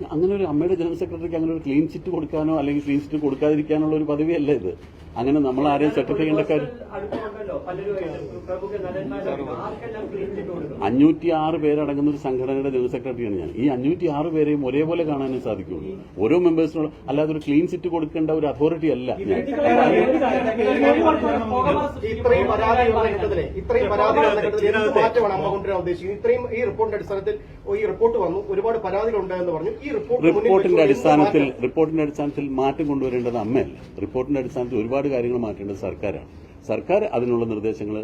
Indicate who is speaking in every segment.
Speaker 1: അങ്ങനെ ഒരു അമ്മയുടെ ജനറൽ സെക്രട്ടറിക്ക് അങ്ങനെ ഒരു ക്ലീൻ ചിറ്റ് കൊടുക്കാനോ അല്ലെങ്കിൽ ക്ലീൻ ചിറ്റ് കൊടുക്കാതിരിക്കാനുള്ള ഒരു പദവിയല്ല ഇത്. അങ്ങനെ നമ്മൾ ആരെയും സെറ്റപ്പ് ചെയ്യേണ്ട കാര്യം അഞ്ഞൂറ്റി ആറ് പേരടങ്ങുന്ന ഒരു സംഘടനയുടെ ജനറൽ സെക്രട്ടറിയാണ് ഞാൻ. ഈ അഞ്ഞൂറ്റി ആറ് പേരെയും ഒരേപോലെ കാണാനേ സാധിക്കുള്ളൂ. ഓരോ മെമ്പേഴ്സിനോട് അല്ലാതെ ഒരു ക്ലീൻ സിറ്റ് കൊടുക്കേണ്ട ഒരു അതോറിറ്റി അല്ല ഞാൻ.
Speaker 2: ഇത്രയും ഇത്രയും ഈ റിപ്പോർട്ടിന്റെ അടിസ്ഥാനത്തിൽ ഈ റിപ്പോർട്ട് വന്നു. ഒരുപാട് എന്ന് പറഞ്ഞു. ഈ
Speaker 1: റിപ്പോർട്ടിന്റെ അടിസ്ഥാനത്തിൽ? റിപ്പോർട്ടിന്റെ അടിസ്ഥാനത്തിൽ മാറ്റം കൊണ്ടുവരേണ്ടത് അമ്മയല്ല. റിപ്പോർട്ടിന്റെ അടിസ്ഥാനത്തിൽ ഒരുപാട് കാര്യങ്ങൾ മാറ്റേണ്ടത് സർക്കാരാണ്. സർക്കാർ അതിനുള്ള നിർദ്ദേശങ്ങൾ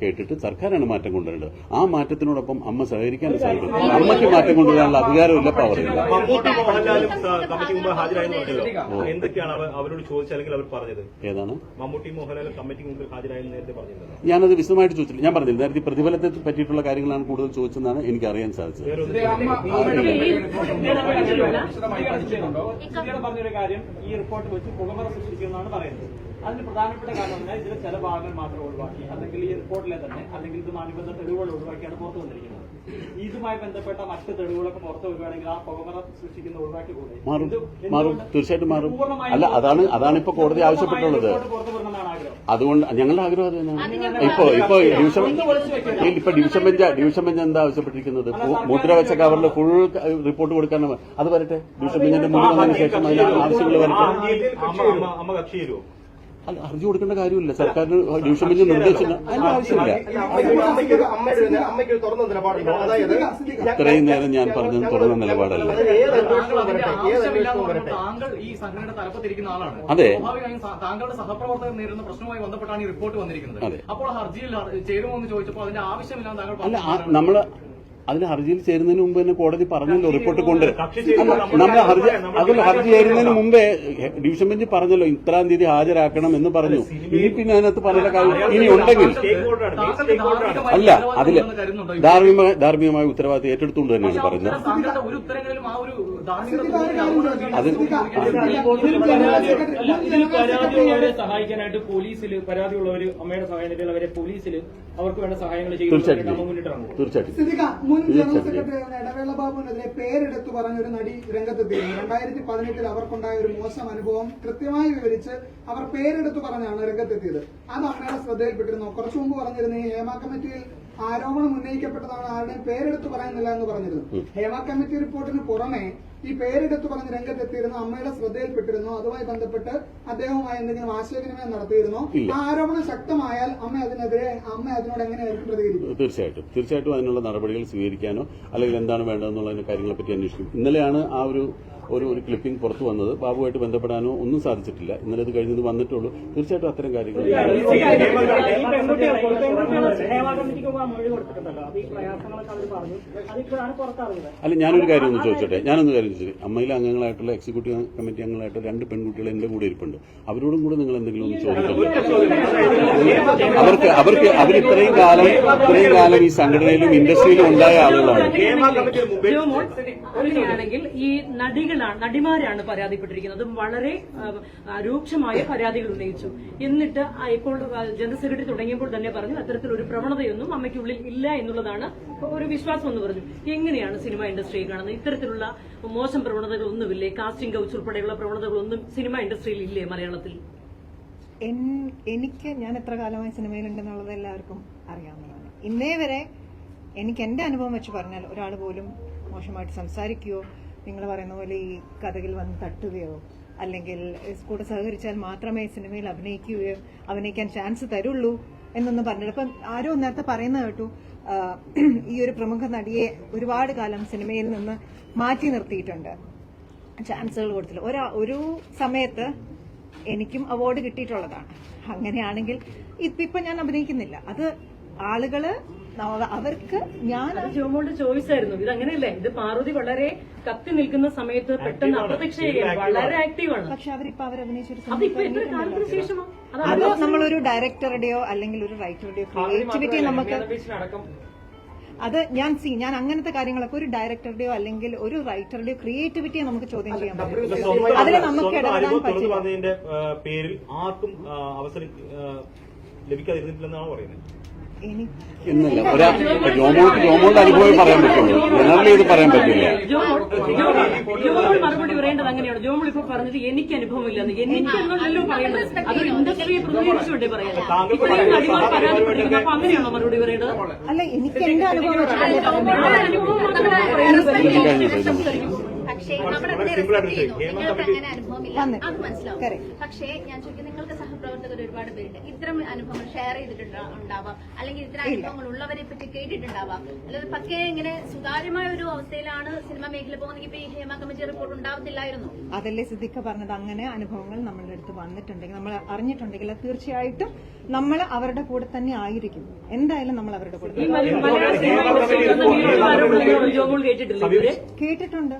Speaker 1: കേട്ടിട്ട് സർക്കാരാണ് മാറ്റം കൊണ്ടുവരേണ്ടത്. ആ മാറ്റത്തിനോടൊപ്പം അമ്മ സഹകരിക്കാൻ സാധിക്കും അമ്മയ്ക്ക് മാറ്റം കൊണ്ടുവരാനുള്ള അധികാരമില്ല പവറില്ല ഏതാണ്? ഞാനത് വിശദമായിട്ട് ചോദിച്ചില്ല. ഞാൻ പറഞ്ഞില്ല. നേരത്തെ പ്രതിഫലത്തെ പറ്റിയിട്ടുള്ള കാര്യങ്ങളാണ് കൂടുതൽ ചോദിച്ചതെന്നാണ് എനിക്ക് അറിയാൻ സാധിച്ചത്
Speaker 3: പറഞ്ഞൊരു കാര്യം ഈ റിപ്പോർട്ട് വെച്ച് പുകമറ സൃഷ്ടിക്കുമെന്നാണ് പറയുന്നത്. അതിന് പ്രധാനപ്പെട്ട കാരണം എന്നാൽ ഇതിലെ ചില ഭാഗങ്ങൾ മാത്രം ഒഴിവാക്കി അല്ലെങ്കിൽ ഈ റിപ്പോർട്ടിലെ തന്നെ അല്ലെങ്കിൽ ഇതുമായി ബന്ധ തെളിവുകൾ ഒഴിവാക്കിയാണ് പുറത്തു വന്നിരിക്കുന്നത് ഇതുമായി ബന്ധപ്പെട്ട മറ്റ് തെളിവുകളൊക്കെ പുറത്തു വരികയാണെങ്കിൽ ആ പുകമറ സൃഷ്ടിക്കുന്ന ഒഴിവാക്കിക്കൂടെ
Speaker 1: മാറും
Speaker 3: എന്ത്-
Speaker 1: മാറും തീർച്ചയായിട്ടും മാറും അല്ല അതാണ് അതാണ് ഇപ്പൊ കോടതി ആവശ്യപ്പെട്ടുള്ളത് അതുകൊണ്ട് ഞങ്ങളുടെ ആഗ്രഹം അത് തന്നെയാണ് ഇപ്പൊ ഇപ്പൊ ഡിവിഷൻ ഇപ്പൊ ഡിവിഷൻ ബെഞ്ച് ഡിവിഷൻ ബെഞ്ച് എന്താ ആവശ്യപ്പെട്ടിരിക്കുന്നത് മുദ്ര വെച്ച കവറിൽ ഫുൾ റിപ്പോർട്ട് കൊടുക്കാനാണ് അത് വരട്ടെ ഡിവിഷൻ ബെഞ്ചിന്റെ മുന്നിൽ വന്നതിന് ശേഷം അതിന് ആവശ്യങ്ങൾ വരട്ടെ അല്ല ഹർജി കൊടുക്കേണ്ട കാര്യമില്ല സർക്കാരിന് ഡിവിഷൻ ബെഞ്ച് നിർദ്ദേശിച്ചില്ല അതിന്റെ ആവശ്യമില്ല ഇത്രയും നേരം ഞാൻ പറഞ്ഞത് തുറന്ന നിലപാടല്ല അതെ.
Speaker 4: താങ്കളുടെ സഹപ്രവർത്തകർ നേരിടുന്ന പ്രശ്നവുമായി ബന്ധപ്പെട്ടാണ് ഈ റിപ്പോർട്ട് വന്നിരിക്കുന്നത് അപ്പോൾ ഹർജിയിൽ ചേരുമോ എന്ന് ചോദിച്ചപ്പോൾ അതിന്റെ ആവശ്യമില്ലെന്ന് താങ്കൾ
Speaker 1: അല്ല നമ്മൾ അതിന് ഹർജിയിൽ ചേരുന്നതിന് മുമ്പ് തന്നെ കോടതി പറഞ്ഞല്ലോ റിപ്പോർട്ട് കൊണ്ട്. നമ്മൾ ഹർജി അതിൽ ഹർജി ചേരുന്നതിന് മുമ്പേ ഡിവിഷൻ ബെഞ്ച് പറഞ്ഞല്ലോ ഇത്രാം തീയതി ഹാജരാക്കണം എന്ന് പറഞ്ഞു. ഇനി പിന്നെ അതിനകത്ത് പറഞ്ഞ കാര്യം ഇനി ഉണ്ടെങ്കിൽ അല്ല
Speaker 4: അതിൽ?
Speaker 1: ധാർമ്മികമായ ധാർമ്മികമായ ഉത്തരവാദിത്തം ഏറ്റെടുത്തുകൊണ്ട് തന്നെയാണ്
Speaker 4: പറഞ്ഞത്
Speaker 1: പറയുന്നത്. അത്
Speaker 3: സഹായിക്കാനായിട്ട് പോലീസിൽ അമ്മയുടെ അവരെ പോലീസിൽ അവർക്ക് വേണ്ട സഹായങ്ങൾ
Speaker 1: തീർച്ചയായിട്ടും. തീർച്ചയായിട്ടും.
Speaker 5: മുൻ ജനറൽ. സെക്രട്ടറി ആയിരുന്ന ഇടവേള ബാബുവിനെതിരെ പേരെടുത്തു പറഞ്ഞൊരു നടി രംഗത്തെത്തിയിരുന്നു രണ്ടായിരത്തി പതിനെട്ടിൽ അവർക്കുണ്ടായ ഒരു മോശം അനുഭവം കൃത്യമായി വിവരിച്ച് അവർ പേരെടുത്തു പറഞ്ഞാണ് രംഗത്തെത്തിയത് അത് അമ്മയുടെ ശ്രദ്ധയിൽപ്പെട്ടിരുന്നു കുറച്ചു മുമ്പ് പറഞ്ഞിരുന്നു ഈ ഹേമ കമ്മിറ്റിയിൽ ആരോപണം ഉന്നയിക്കപ്പെട്ടതാണ്. ആരുടെയും പേരെടുത്ത് പറയുന്നില്ല എന്ന് പറഞ്ഞിരുന്നു. ഹേമ കമ്മിറ്റി റിപ്പോർട്ടിന് പുറമെ ഈ പേരെടുത്ത് പറഞ്ഞ് രംഗത്തെത്തിയിരുന്നു അമ്മയുടെ ശ്രദ്ധയിൽപ്പെട്ടിരുന്നു. അതുമായി ബന്ധപ്പെട്ട് അദ്ദേഹവുമായി എന്തെങ്കിലും ആശയവിനിമയം നടത്തിയിരുന്നു. ആ ആരോപണം ശക്തമായാൽ അമ്മ അതിനെതിരെ അമ്മ അതിനോട് എങ്ങനെയായിരിക്കും പ്രതികരിക്കും?
Speaker 1: തീർച്ചയായിട്ടും. തീർച്ചയായിട്ടും അതിനുള്ള നടപടികൾ സ്വീകരിക്കാനോ അല്ലെങ്കിൽ എന്താണ് വേണ്ടതെന്നുള്ള കാര്യങ്ങളെ പറ്റി അന്വേഷിക്കും. ഇന്നലെയാണ് ആ ഒരു ഒരു ഒരു ക്ലിപ്പിംഗ് പുറത്തു വന്നത്. ബാബുവായിട്ട് ബന്ധപ്പെടാനോ ഒന്നും സാധിച്ചിട്ടില്ല. ഇന്നലെ അത് കഴിഞ്ഞത് വന്നിട്ടുള്ളൂ. തീർച്ചയായിട്ടും അത്തരം കാര്യങ്ങൾ അല്ല ഞാനൊരു കാര്യം ഒന്ന് ചോദിച്ചോട്ടെ? ഞാനൊന്ന് കാര്യം ചോദിച്ചു അമ്മയിലെ അംഗങ്ങളായിട്ടുള്ള എക്സിക്യൂട്ടീവ് കമ്മിറ്റി അംഗങ്ങളായിട്ട് രണ്ട് പെൺകുട്ടികൾ എന്റെ കൂടെ ഇരിപ്പുണ്ട്. അവരോടും കൂടെ നിങ്ങൾ എന്തെങ്കിലും ഒന്ന് ചോദിക്കണം അവർക്ക് അവർക്ക് അവർ ഇത്രയും കാലം ഇത്രയും കാലം ഈ സംഘടനയിലും ഇൻഡസ്ട്രിയിലും ഉണ്ടായ ആളുകളാണ്.
Speaker 6: ഈ കമ്മിറ്റിയുടെ
Speaker 7: നടികളാണ് നടിമാരാണ് പരാതിപ്പെട്ടിരിക്കുന്നത്. വളരെ രൂക്ഷമായ പരാതികൾ ഉന്നയിച്ചു. എന്നിട്ട് ഇപ്പോൾ ജനറൽ സെക്രട്ടറി തുടങ്ങിയപ്പോൾ തന്നെ പറഞ്ഞു അത്തരത്തിലൊരു പ്രവണതയൊന്നും അമ്മയ്ക്കുള്ളിൽ ഇല്ല എന്നുള്ളതാണ് ഒരു വിശ്വാസം എന്ന് പറഞ്ഞു. എങ്ങനെയാണ് സിനിമ ഇൻഡസ്ട്രിയിൽ കാണുന്നത്? ഇത്തരത്തിലുള്ള മോശം പ്രവണതകളൊന്നുമില്ലേ? കാസ്റ്റിംഗ് കൗച്ച് ഉൾപ്പെടെയുള്ള പ്രവണതകളൊന്നും സിനിമ ഇൻഡസ്ട്രിയിൽ ഇല്ലേ മലയാളത്തിൽ?
Speaker 8: എനിക്ക് ഞാൻ എത്ര കാലമായി സിനിമയിലുണ്ടെന്നുള്ളത് എല്ലാവർക്കും അറിയാവുന്നതാണ്. ഇന്നേ വരെ എനിക്ക് എന്റെ അനുഭവം വെച്ച് പറഞ്ഞാൽ ഒരാൾ പോലും മോശമായിട്ട് സംസാരിക്കുകയോ നിങ്ങൾ പറയുന്ന പോലെ ഈ കഥകിൽ വന്ന് തട്ടുകയോ അല്ലെങ്കിൽ കൂടെ സഹകരിച്ചാൽ മാത്രമേ സിനിമയിൽ അഭിനയിക്കുകയോ അഭിനയിക്കാൻ ചാൻസ് തരുള്ളൂ എന്നൊന്നും പറഞ്ഞില്ല അപ്പം ആരോ നേരത്തെ പറയുന്നത് കേട്ടു ഈ ഒരു പ്രമുഖ നടിയെ ഒരുപാട് കാലം സിനിമയിൽ നിന്ന് മാറ്റി നിർത്തിയിട്ടുണ്ട്. ചാൻസുകൾ കൊടുത്തില്ല. ഒരാ ഒരു സമയത്ത് എനിക്കും അവാർഡ് കിട്ടിയിട്ടുള്ളതാണ്. അങ്ങനെയാണെങ്കിൽ ഇപ്പം ഞാൻ അഭിനയിക്കുന്നില്ല. അത് ആളുകൾ ന- അവർക്ക് ഞാൻ
Speaker 7: ജോമോളുടെ ചോയ്സ് ആയിരുന്നു. ഇത് അങ്ങനെയല്ലേ? ഇത് പാർവതി വളരെ കത്തി നിൽക്കുന്ന സമയത്ത് പെട്ടെന്ന് അപ്രത്യക്ഷ വളരെ ആക്റ്റീവാണ്
Speaker 8: പക്ഷെ അവരിപ്പോ അവർ അഭിനയിച്ചൊരു
Speaker 7: അത്
Speaker 8: നമ്മളൊരു ഡയറക്ടറുടെയോ അല്ലെങ്കിൽ ഒരു റൈറ്ററുടെയോ ക്രിയേറ്റിവിറ്റി നമുക്ക് അത് ഞാൻ സി ഞാൻ അങ്ങനത്തെ കാര്യങ്ങളൊക്കെ ഒരു ഡയറക്ടറുടെയോ അല്ലെങ്കിൽ ഒരു റൈറ്ററുടെയോ ക്രിയേറ്റിവിറ്റിയെ നമുക്ക് ചോദ്യം ചെയ്യാൻ പറ്റും. നമുക്ക് ഇടപെടാൻ പറ്റില്ല.
Speaker 6: പേരിൽ ആർക്കും അവസരം ലഭിക്കാതിരുന്നിട്ടില്ലെന്നാണ് പറയുന്നത്?
Speaker 8: എനിക്ക്
Speaker 1: എന്നല്ല ഒരാ ജോമോൾക്ക് ജോമോളുടെ അനുഭവം പറയാൻ പറ്റുള്ളൂ. ജനറലി ഇത് പറയാൻ പറ്റില്ല.
Speaker 7: ജോമോൾ മറുപടി പറയേണ്ടത് അങ്ങനെയാണ് ജോമോൾ ഇപ്പൊ പറഞ്ഞത് എനിക്ക് അനുഭവമില്ലെന്ന് എനിക്ക് എന്നല്ലോ പറയേണ്ടത് അതൊരു ഇൻഡസ്ട്രിയെ പറയാൻ ഇത്രയും നടിമാർ പരാതിപ്പെട്ടിരിക്കുന്നു അപ്പൊ അങ്ങനെയാണോ മറുപടി പറയേണ്ടത്
Speaker 8: അല്ല എനിക്ക് എന്റെ അനുഭവം വെച്ച് തന്നെ
Speaker 7: ജോമോളുടെ അനുഭവം മാത്രമേ പറയാനുള്ളൂ സംസാരിക്കും
Speaker 9: പക്ഷേ
Speaker 6: നമ്മുടെ
Speaker 9: അങ്ങനെ അനുഭവമില്ല. അത് മനസ്സിലാവും. പക്ഷേ ഞാൻ ചോദിക്കുന്നത് നിങ്ങൾക്ക് സഹപ്രവർത്തകർ ഒരുപാട് പേരുണ്ട്. ഇത്തരം അനുഭവങ്ങൾ ഷെയർ ചെയ്തിട്ടുണ്ടാവാം അല്ലെങ്കിൽ ഇത്തരം അനുഭവങ്ങൾ ഉള്ളവരെ പറ്റി കേട്ടിട്ടുണ്ടാവാം. അല്ലാതെ പക്കേ ഇങ്ങനെ സുതാര്യമായ ഒരു അവസ്ഥയിലാണ് സിനിമ മേഖല പോകുന്നെങ്കിൽ ഈ ഹേമ കമ്മിറ്റി റിപ്പോർട്ട് ഉണ്ടാവത്തില്ലായിരുന്നു
Speaker 8: അതല്ലേ സിദ്ദിഖ പറഞ്ഞത് അങ്ങനെ അനുഭവങ്ങൾ നമ്മളുടെ അടുത്ത് വന്നിട്ടുണ്ടെങ്കിൽ നമ്മൾ അറിഞ്ഞിട്ടുണ്ടെങ്കിൽ തീർച്ചയായിട്ടും നമ്മൾ അവരുടെ കൂടെ തന്നെ ആയിരിക്കും എന്തായാലും നമ്മൾ അവരുടെ കൂടെ കേട്ടിട്ടുണ്ട്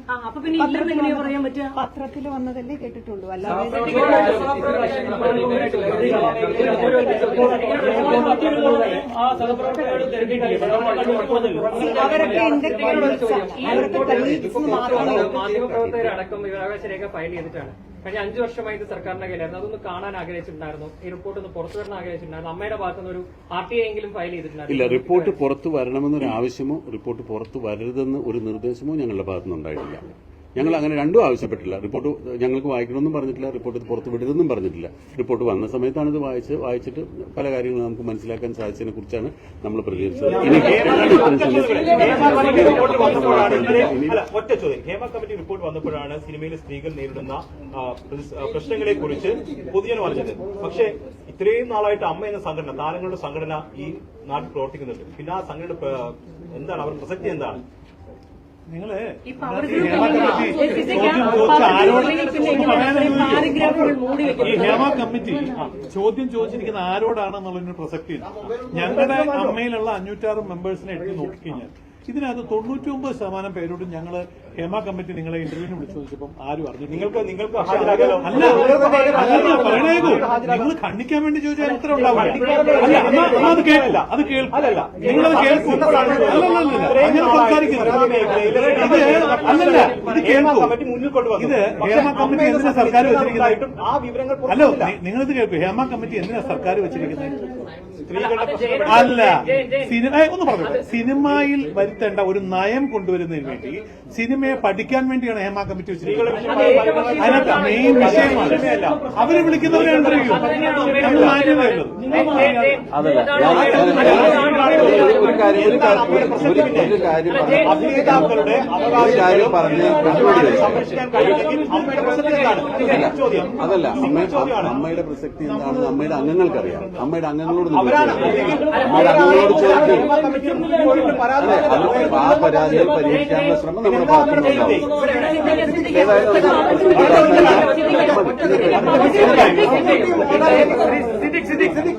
Speaker 8: പത്രത്തിൽ വന്നതല്ലേ കേട്ടിട്ടുള്ളൂ അല്ലാതെ അവരൊക്കെ എന്റെ അവരൊക്കെ
Speaker 4: അടക്കം വിവരാവകാശ രേഖ ഫയൽ ചെയ്തിട്ടാണ്. കഴിഞ്ഞ അഞ്ചു വർഷമായി ഇത് സർക്കാരിന്റെ കയ്യിലായിരുന്നു. അതൊന്ന് കാണാൻ ആഗ്രഹിച്ചിട്ടുണ്ടായിരുന്നു. ഈ റിപ്പോർട്ട് ഒന്ന് പുറത്തു വരണം ആഗ്രഹിച്ചിട്ടുണ്ടായിരുന്നു. അമ്മയുടെ ഭാഗത്തുനിന്ന് ഒരു ആർ ടി എങ്കിലും ഫയൽ ചെയ്തിട്ടുണ്ടായിരുന്നു.
Speaker 1: ഇല്ല റിപ്പോർട്ട് പുറത്തു വരണമെന്നൊരു ആവശ്യമോ റിപ്പോർട്ട് പുറത്തു വരരുതെന്ന് ഒരു നിർദ്ദേശമോ ഞങ്ങളുടെ ഭാഗത്തുനിന്ന് ഉണ്ടായിട്ടില്ല ഞങ്ങൾ അങ്ങനെ രണ്ടും ആവശ്യപ്പെട്ടില്ല. റിപ്പോർട്ട് ഞങ്ങൾക്ക് വായിക്കണമെന്നും പറഞ്ഞിട്ടില്ല റിപ്പോർട്ട് ഇത് പുറത്ത് വിടരുതെന്നും പറഞ്ഞിട്ടില്ല. റിപ്പോർട്ട് വന്ന സമയത്താണ് ഇത് വായിച്ച് വായിച്ചിട്ട് പല കാര്യങ്ങളും നമുക്ക് മനസ്സിലാക്കാൻ സാധിച്ചതിനെ കുറിച്ചാണ് നമ്മൾ പ്രതികരിച്ചത്.
Speaker 6: ഒറ്റ ചോദ്യം. ഹേമ കമ്മിറ്റി റിപ്പോർട്ട് വന്നപ്പോഴാണ് സിനിമയിലെ സ്ത്രീകൾ നേരിടുന്ന പ്രശ്നങ്ങളെ കുറിച്ച് പൊതുജനം അറിഞ്ഞത് പക്ഷേ ഇത്രയും നാളായിട്ട് അമ്മ എന്ന സംഘടന താരങ്ങളുടെ സംഘടന ഈ നാട്ടിൽ പ്രവർത്തിക്കുന്നുണ്ട്. പിന്നെ ആ സംഘടന എന്താണ് അവർ പ്രസക്തി എന്താണ്?
Speaker 7: നിങ്ങൾ
Speaker 10: ഈ ഹേമ കമ്മിറ്റി ചോദ്യം ചോദിച്ചിരിക്കുന്ന ആരോടാണെന്നുള്ളതിന് പ്രസക്തി ഞങ്ങളുടെ അമ്മയിലുള്ള അഞ്ഞൂറ്റാറ് മെമ്പേഴ്സിനെ എടുത്ത് നോക്കിക്കഴിഞ്ഞാൽ ഇതിനകത്ത് തൊണ്ണൂറ്റി ഒമ്പത് ശതമാനം പേരോട് ഞങ്ങൾ ഹേമ കമ്മിറ്റി നിങ്ങളെ ഇന്റർവ്യൂവിന് വിളിച്ചു ചോദിച്ചപ്പോൾ ആരും അറിഞ്ഞു
Speaker 6: നിങ്ങൾക്ക് നിങ്ങൾക്ക്
Speaker 10: അല്ല അല്ല പറയണേക്കോ. നിങ്ങൾ ഖണ്ഡിക്കാൻ വേണ്ടി ചോദിച്ചാൽ ഉത്തരം ഉണ്ടാവില്ല അത് കേൾക്കില്ല. അത് കേൾക്കില്ല. നിങ്ങളത് കേൾക്കൂ അല്ലല്ല അങ്ങനെ സംസാരിക്കുന്നത് ഇത് അല്ലല്ല ഇത്
Speaker 6: ഹേമ കമ്മിറ്റി മുന്നിൽ കൊണ്ടുവന്നു
Speaker 10: ഇത് ഹേമ കമ്മിറ്റി എന്തിനാ സർക്കാർ വെച്ചിരിക്കുന്നത്? അല്ലോ. നിങ്ങളിത് കേൾക്കൂ. ഹേമ കമ്മിറ്റി എന്തിനാ സർക്കാർ വെച്ചിരിക്കുന്നത്? അല്ല സിനിമ ഒന്ന് പറഞ്ഞു സിനിമയിൽ വരുത്തേണ്ട ഒരു നയം കൊണ്ടുവരുന്നതിന് വേണ്ടി സിനിമയെ പഠിക്കാൻ വേണ്ടിയാണ് ഹേമ കമ്മിറ്റി വെച്ചിരിക്കുന്നത് അതിനകത്ത് മെയിൻ വിഷയമാണ് അവർ വിളിക്കുന്നവരെ നമ്മൾ മാന്യതയുള്ളത്
Speaker 6: അഭിനേതാക്കളുടെ
Speaker 11: പറഞ്ഞ്.
Speaker 6: സംരക്ഷിക്കാൻ കഴിയില്ലെങ്കിൽ അമ്മയുടെ പ്രസക്തി എന്താണ് ചോദ്യം
Speaker 1: അതല്ല അമ്മയുടെ പ്രസക്തി എന്താണെന്ന് അമ്മയുടെ അംഗങ്ങൾക്കറിയാം അമ്മയുടെ അംഗങ്ങളോട് അംഗങ്ങളോട് ചോദിക്കും ആ പരാതികൾ പരിഹരിക്കാനുള്ള ശ്രമം നമ്മുടെ ഭാഗത്തുനിന്നുണ്ടാവും ഏതായാലും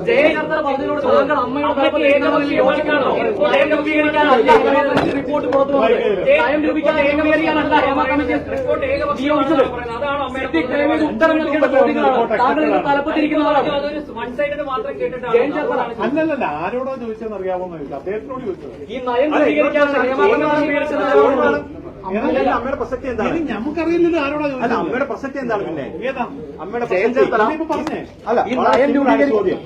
Speaker 3: ജയചന്ദ്ര പറഞ്ഞതിനോട് താങ്കൾ അമ്മയുടെ യോജിക്കാണോ നയം രൂപീകരിക്കാനല്ല
Speaker 10: അല്ലല്ല ആരോടാ ചോദിച്ചതെന്ന് അറിയാമോ ചോദിച്ചു അദ്ദേഹത്തിനോട് ചോദിച്ചത്
Speaker 3: ഈ നയം?
Speaker 6: അമ്മയുടെ പ്രസക്തി എന്താണ്
Speaker 10: നമുക്കറിയില്ലല്ലോ ആരോടാ
Speaker 6: അല്ല
Speaker 10: ചോദിച്ചത്
Speaker 6: അമ്മയുടെ പ്രസക്തി എന്താണ് പിന്നെ അമ്മയുടെ പ്രസക്തി
Speaker 10: പറഞ്ഞേ
Speaker 6: അല്ല
Speaker 3: നയം
Speaker 6: simple ആയ
Speaker 3: രൂപീകരി-
Speaker 6: ചോദ്യം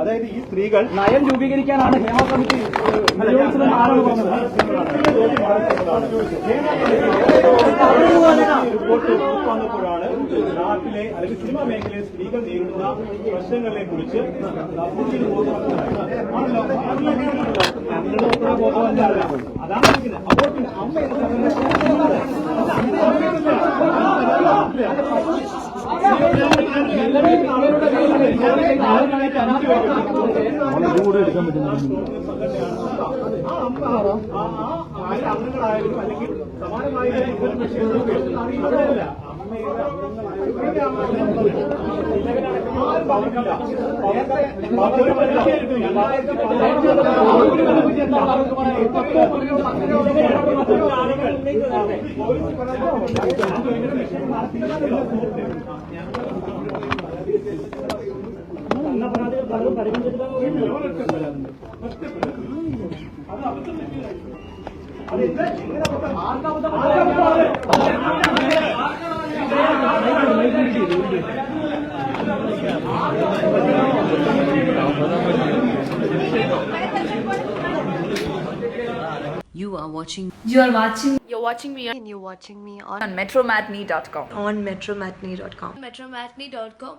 Speaker 6: അതായത് ഈ സ്ത്രീകൾ
Speaker 3: നയം രൂപീകരിക്കാനാണ് ഹേമ കമ്മിറ്റി
Speaker 6: നാട്ടിലെ അല്ലെങ്കിൽ സിനിമാ മേഖലയിലെ സ്ത്രീകൾ നേരിടുന്ന പ്രശ്നങ്ങളെ കുറിച്ച്. അതാണ് അമ്മ എന്ന അംഗങ്ങളായാലും അല്ലെങ്കിൽ സമാനമായ ഇത്തരം
Speaker 12: You are watching.
Speaker 9: You are watching.
Speaker 12: You're watching me.
Speaker 9: And you're watching me on,
Speaker 12: on metromatney.com.
Speaker 9: On metromatney.com.
Speaker 12: Metromatney.com.